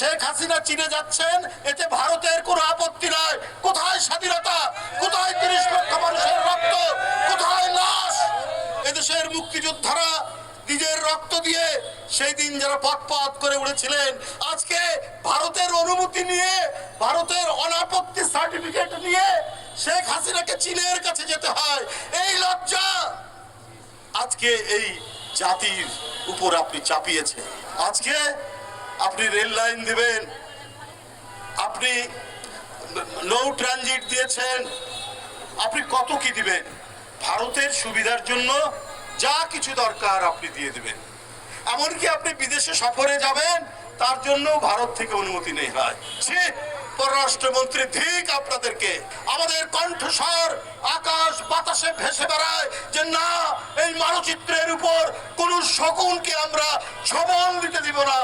শেখ হাসিনা চীনে যাচ্ছেন, এতে ভারতের কোনো আপত্তি নাই। কোথায় স্বাধীনতা? কোথায় তিরিশ লক্ষ মানুষের রক্ত? কোথায় লাশ? এদেশের মুক্তিযোদ্ধারা নিজের রক্ত দিয়ে সেই দিন যারা পথ করে উড়েছিলেন, আজকে ভারতের অনুমতি নিয়ে, ভারতের অনাপত্তি সার্টিফিকেট নিয়ে শেখ হাসিনাকে চীনের কাছে যেতে হয়। এই লজ্জা আজকে এই জাতির উপর আপনি চাপিয়েছেন। আজকে আপনি রেল লাইন দিবেন আপনি নৌ ট্রানজিট দিয়েছেন আপনি কত কি দিবেন? ভারতের সুবিধার জন্য যা কিছু দরকার আপনি দিয়ে দিবেন। এমনকি আপনি বিদেশে সফরে যাবেন তার জন্য ভারত থেকে অনুমতি নেই হয় ছি, পররাষ্ট্রমন্ত্রী ঠিক আপনাদেরকে আমাদের কণ্ঠস্বর আকাশ বাতাসে ভেসে বেড়ায় যে না এই মানচিত্রের উপর কোন শকুনকে আমরা ছবল দিতে দিব না।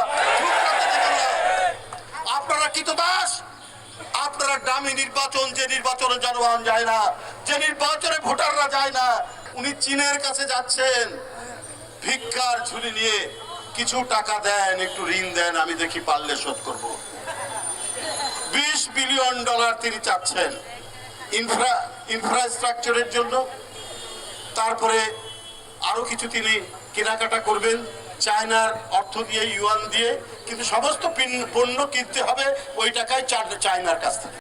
আপনারা কৃতদাস আপনারা দামি নির্বাচন, যে নির্বাচনে জনগণ যায় না, যে নির্বাচনে ভোটাররা যায় না, উনি চীনের কাছে যাচ্ছেন। ভিক্ষার ঝুলি নিয়ে কিছু টাকা দেন, একটু ঋণ দেন, আমি দেখি পারলে শোধ করব। বিশ বিলিয়ন ডলার তিনি চাচ্ছেন ইনফ্রা ইনফ্রাস্ট্রাকচারের জন্য। তারপরে আরও কিছু তিনি কেনাকাটা করবেন। চায়নার অর্থ দিয়ে, ইউয়ান দিয়ে, কিন্তু সমস্ত পণ্য কিনতে হবে ওই টাকায় চায়নার কাছ থেকে।